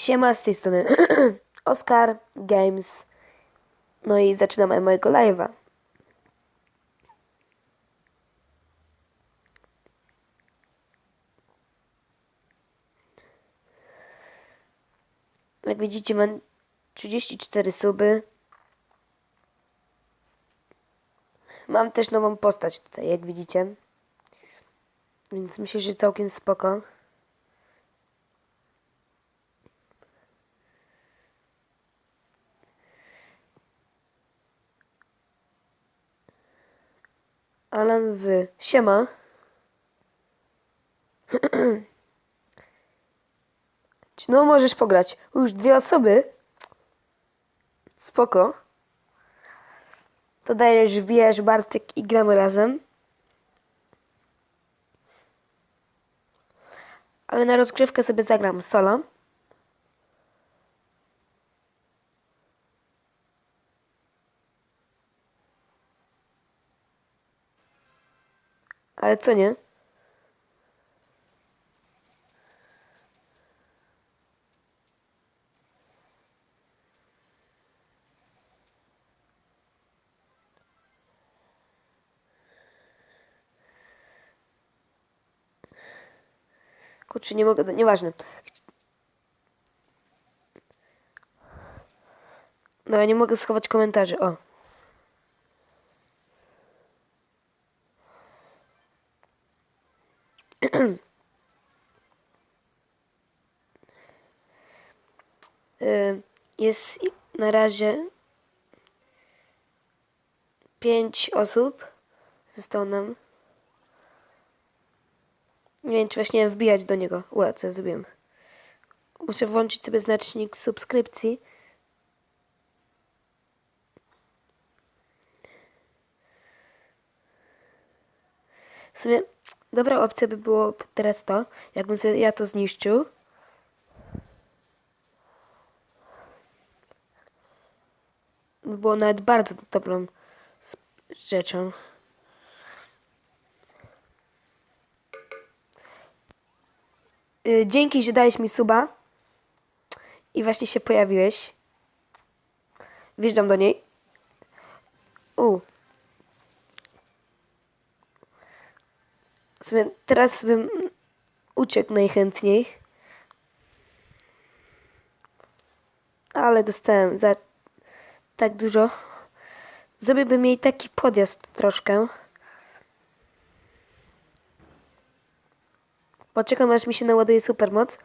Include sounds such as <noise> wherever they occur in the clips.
Siema z tej strony <clears throat> Oscar Games. No i zaczynamy mojego live'a. Jak widzicie mam 34 suby. Mam też nową postać tutaj, jak widzicie. Więc myślę, że całkiem spoko. Alan w Siema. No możesz pograć? Już dwie osoby. Spoko. To dajesz, wbijasz Bartek i gramy razem. Ale na rozgrzewkę sobie zagram solo. Ale co nie? Kurczę, nie mogę, nieważne. No, ja nie mogę schować komentarzy, o. Jest na razie pięć osób. Zostało nam. Nie wiem, czy właśnie wbijać do niego. Ła, co ja zrobiłem. Muszę włączyć sobie znacznik subskrypcji. W sumie dobra opcja by było teraz to, jakbym sobie ja to zniszczył. Było nawet bardzo dobrą rzeczą. Y, Dzięki, że dałeś mi suba. I właśnie się pojawiłeś. Wjeżdżam do niej. U. W sumie teraz bym uciekł najchętniej. Ale dostałem za tak dużo. Zrobiłbym jej taki podjazd troszkę. Poczekam aż mi się naładuje supermoc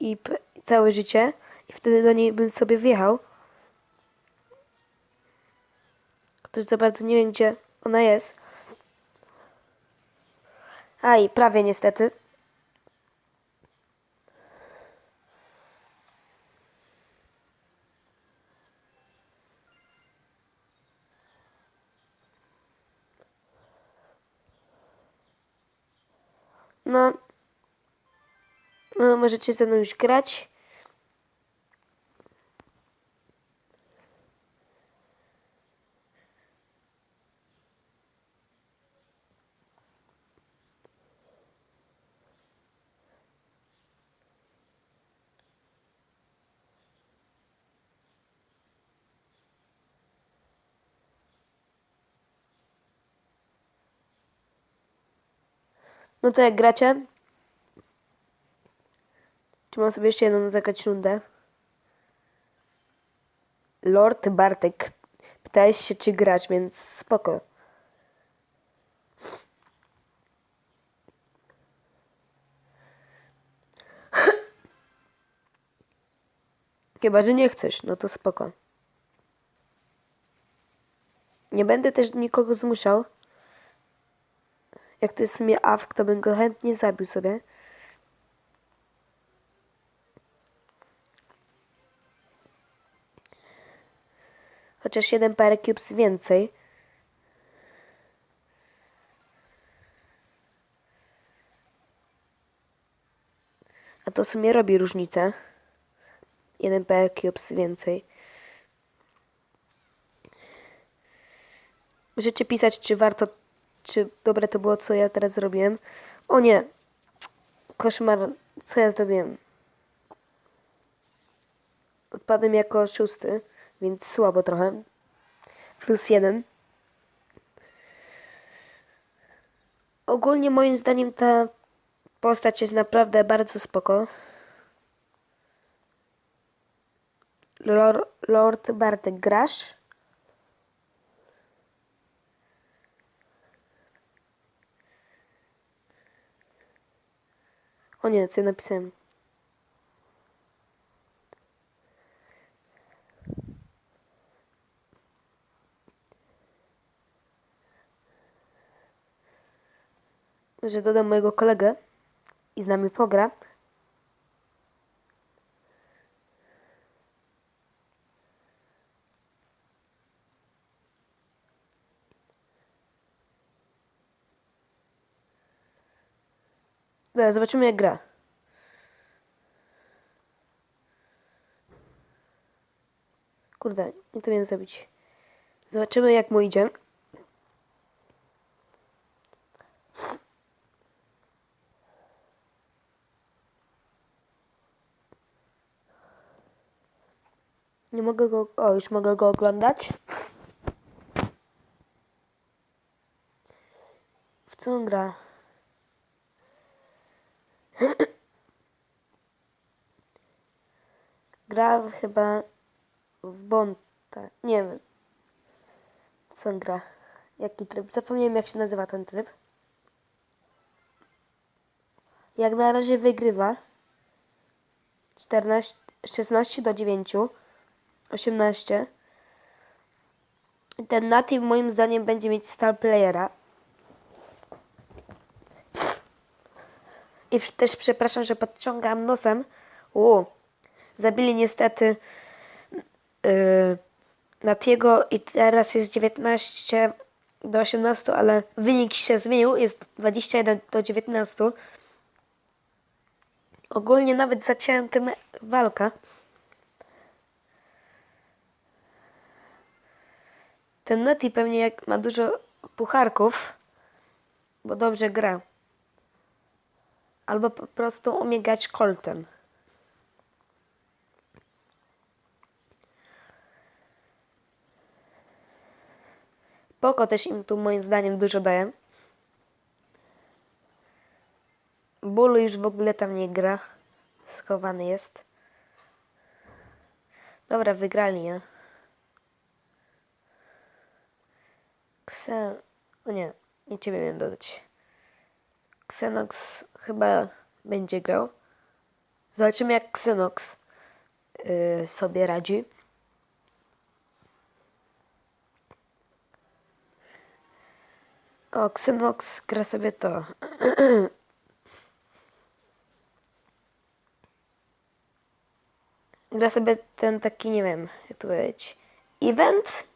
i całe życie i wtedy do niej bym sobie wjechał. Ktoś za bardzo nie wiem gdzie ona jest. Aj, prawie niestety. No, no, możecie ze mną już grać. No to jak gracie? Czy mam sobie jeszcze jedną zagrać rundę? Lord Bartek. Pytałeś się, czy grać, więc spoko. <clears throat> Chyba, że nie chcesz, no to spoko. Nie będę też nikogo zmuszał. Jak to jest w sumie AFK, to bym go chętnie zabił sobie. Chociaż jeden parę cubes więcej. A to w sumie robi różnicę. Jeden parę cubes więcej. Możecie pisać, czy warto, czy dobre to było, co ja teraz zrobiłem. O nie! Koszmar, co ja zrobiłem? Odpadłem jako szósty, więc słabo trochę. Plus jeden. Ogólnie moim zdaniem ta postać jest naprawdę bardzo spoko. Lord, Lord Bartek grasz? O nie, co ja napisałem? Że dodam mojego kolegę i z nami pogra. Dobra, zobaczymy jak gra. Kurde, nie to miałem zrobić. Zobaczymy jak mu idzie. Nie mogę go. O, już mogę go oglądać. W co on gra? <clears throat> Gra chyba w Bonta. Nie wiem. Co on gra? Jaki tryb? Zapomniałem jak się nazywa ten tryb. Jak na razie wygrywa. 14, 16 do 9. 18. Ten native moim zdaniem będzie mieć star playera. I też przepraszam, że podciągam nosem. U, zabili niestety yy, Natiego i teraz jest 19 do 18, ale wynik się zmienił, jest 21 do 19. Ogólnie nawet zacięłem tym walka. Ten Nati pewnie jak ma dużo pucharków, bo dobrze gra. Albo po prostu umie grać koltem. Poko też im tu moim zdaniem dużo daje. Bólu już w ogóle tam nie gra. Schowany jest. Dobra, wygrali, nie? Ksen... O nie, nie ciebie miałem dodać. Xenox chyba będzie grał. Zobaczymy jak Xenox yy, sobie radzi. O, Xenox gra sobie to. <clears throat> gra sobie ten taki, nie wiem, jak to powiedzieć, event?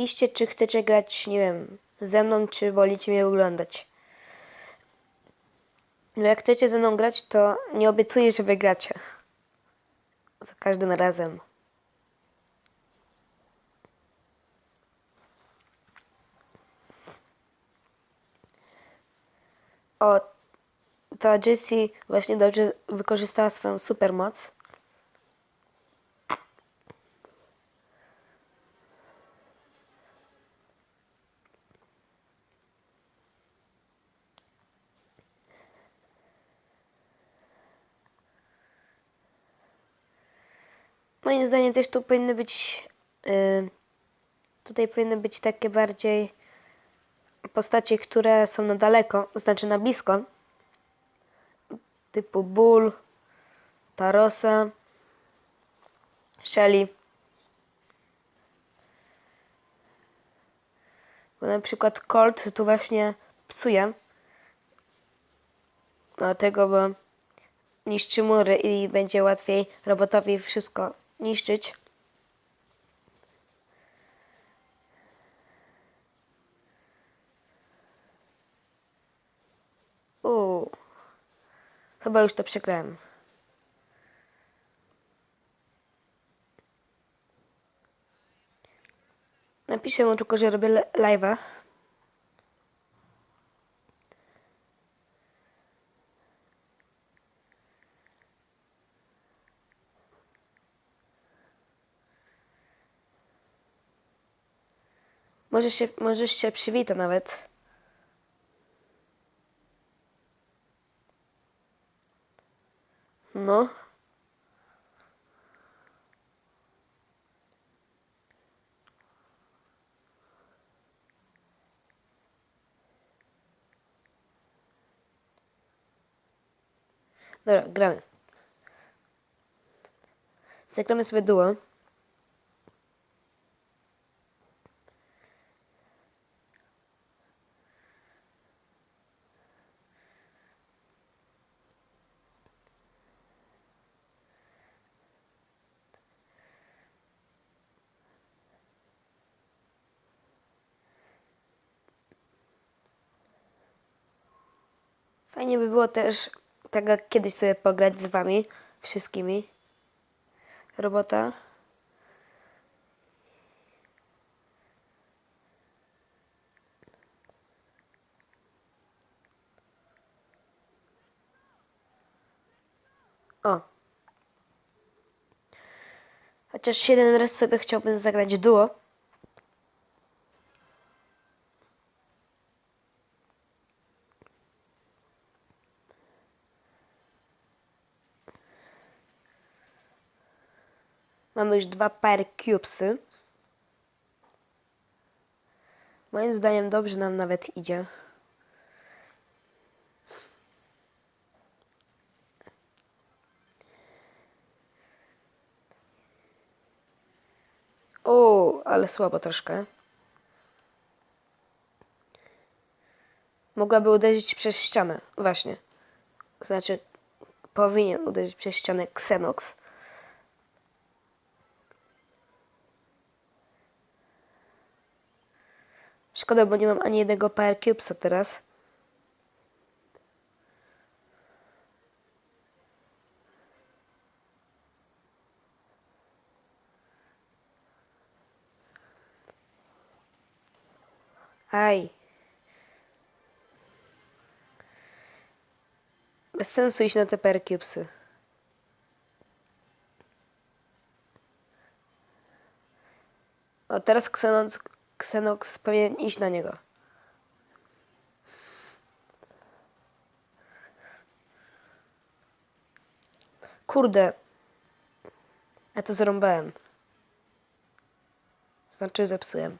Piszcie, czy chcecie grać, nie wiem, ze mną, czy wolicie mnie oglądać. No jak chcecie ze mną grać, to nie obiecuję, że wygracie. Za każdym razem. O, ta Jessie właśnie dobrze wykorzystała swoją supermoc. Moim zdaniem też tu powinny być. y, tutaj powinny być takie bardziej postacie, które są na daleko, znaczy na blisko. Typu Bull, Tarosa, Shelly. Bo na przykład Colt tu właśnie psuje. Dlatego, bo niszczy mury i będzie łatwiej robotowi wszystko niszczyć. Uuu. Chyba już to przegrałem. Napiszę mu tylko, że robię live'a. Może się, może się przywita nawet. No. Dobra, gramy. Zagramy sobie duo. Fajnie by było też tak jak kiedyś sobie pograć z wami wszystkimi. Robota. O. Chociaż jeden raz sobie chciałbym zagrać duo. Mamy już dwa pary cubesy. Moim zdaniem dobrze nam nawet idzie. O, ale słabo troszkę. Mogłaby uderzyć przez ścianę. Właśnie. Znaczy, powinien uderzyć przez ścianę Xenox. Szkoda, bo nie mam ani jednego Power Cubesa teraz. Aj. Bez sensu iść na te Power Cubesy. O, teraz Xenox, Xenox powinien iść na niego. Kurde. Ja to zrąbałem. Znaczy zepsułem.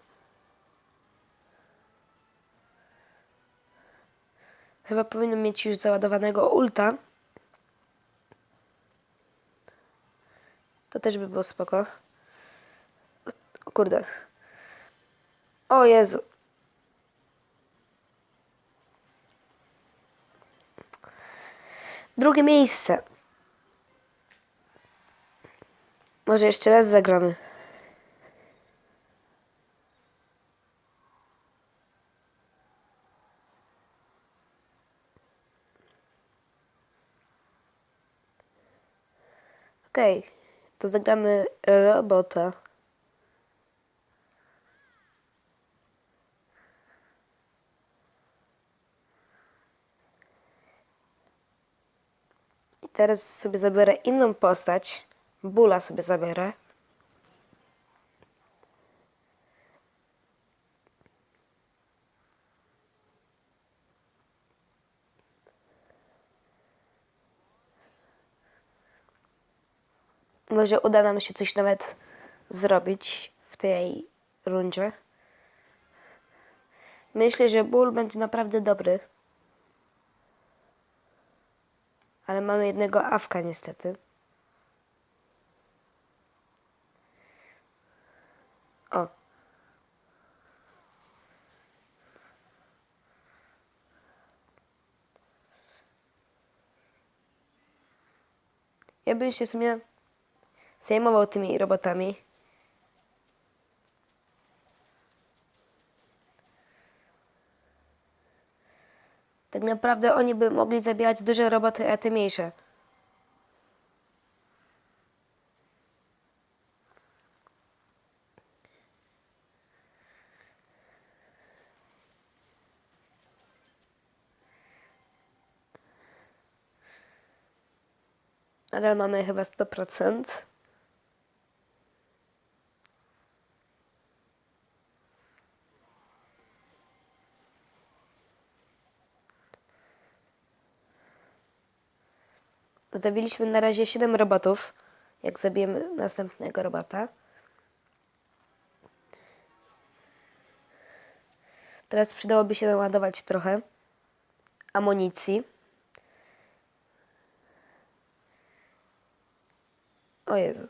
Chyba powinien mieć już załadowanego ulta. To też by było spoko. O kurde. O Jezu. Drugie miejsce. Może jeszcze raz zagramy. Okej, to zagramy robota. Teraz sobie zabiorę inną postać. Bula sobie zabiorę. Może uda nam się coś nawet zrobić w tej rundzie. Myślę, że ból będzie naprawdę dobry. Ale mamy jednego awka niestety. O. Ja bym się w sumie zajmował tymi robotami. Tak naprawdę oni by mogli zabijać duże roboty, a te mniejsze. Nadal mamy chyba 100%. Zabiliśmy na razie 7 robotów. Jak zabijemy następnego robota. Teraz przydałoby się naładować trochę amunicji. O Jezu.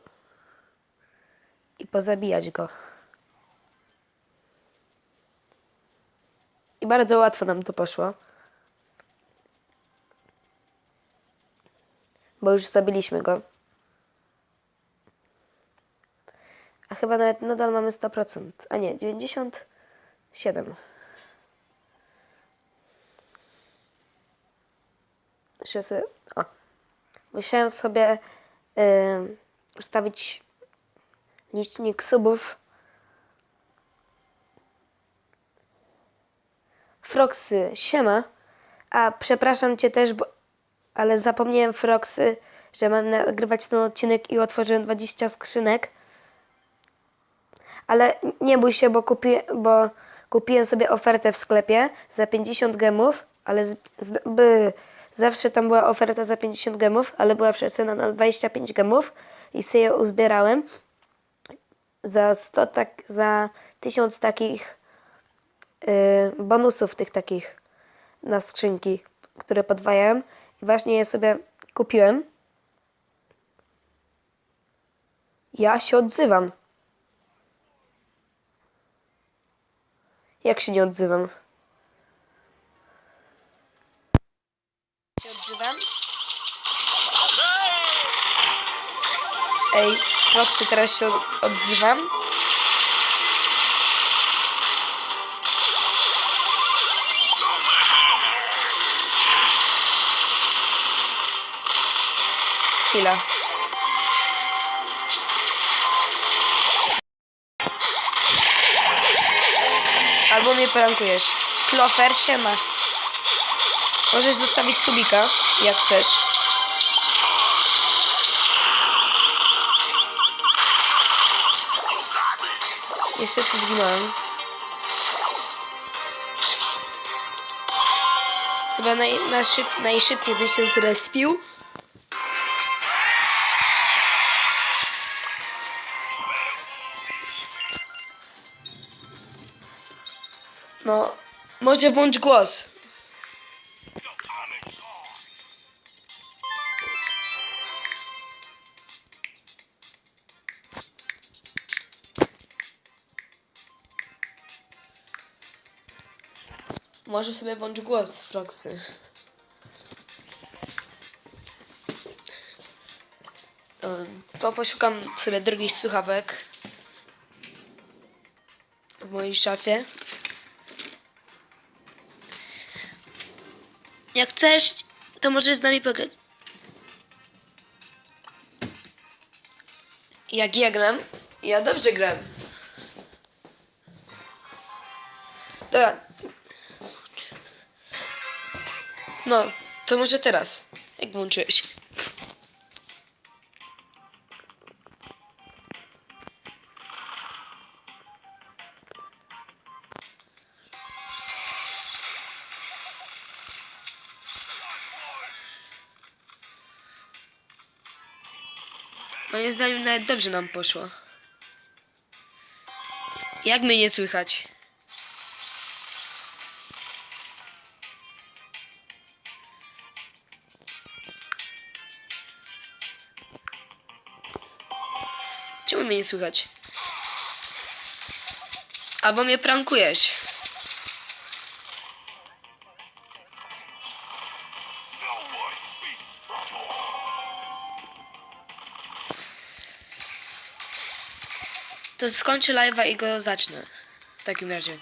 I pozabijać go. I bardzo łatwo nam to poszło. Bo już zabiliśmy go. A chyba nawet nadal mamy 100%. A nie, 97. Jeszcze sobie... O. Musiałem sobie y, ustawić licznik subów. Froksy, siema. A przepraszam cię też, bo, ale zapomniałem Froksy, że mam nagrywać ten odcinek i otworzyłem 20 skrzynek. Ale nie bój się, bo, kupi, bo kupiłem sobie ofertę w sklepie za 50 gemów, ale z, z, by, zawsze tam była oferta za 50 gemów, ale była przecena na 25 gemów i sobie je uzbierałem za 100 tak, za 1000 takich y, bonusów tych takich na skrzynki, które podwajałem właśnie je sobie kupiłem. Ja się odzywam. Jak się nie odzywam? Się odzywam? Ej, Foxy, teraz się od- odzywam. Chwila. Albo mnie prankujesz. Slofer, siema. Możesz zostawić subika, jak chcesz. Niestety zginąłem. Chyba naj, na szyb, najszybciej by się zrespił. No, może włącz głos. Może sobie włącz głos, Froxy. To poszukam sobie drugich słuchawek w mojej szafie. Jak chcesz, to możesz z nami pograć. Jak ja gram? Ja dobrze gram. Dobra. No, to może teraz. Jak włączyłeś? Moim zdaniem nawet dobrze nam poszło. Jak mnie nie słychać? Czemu mnie nie słychać? Albo mnie prankujesz. To skończę live'a i go zacznę. W takim razie.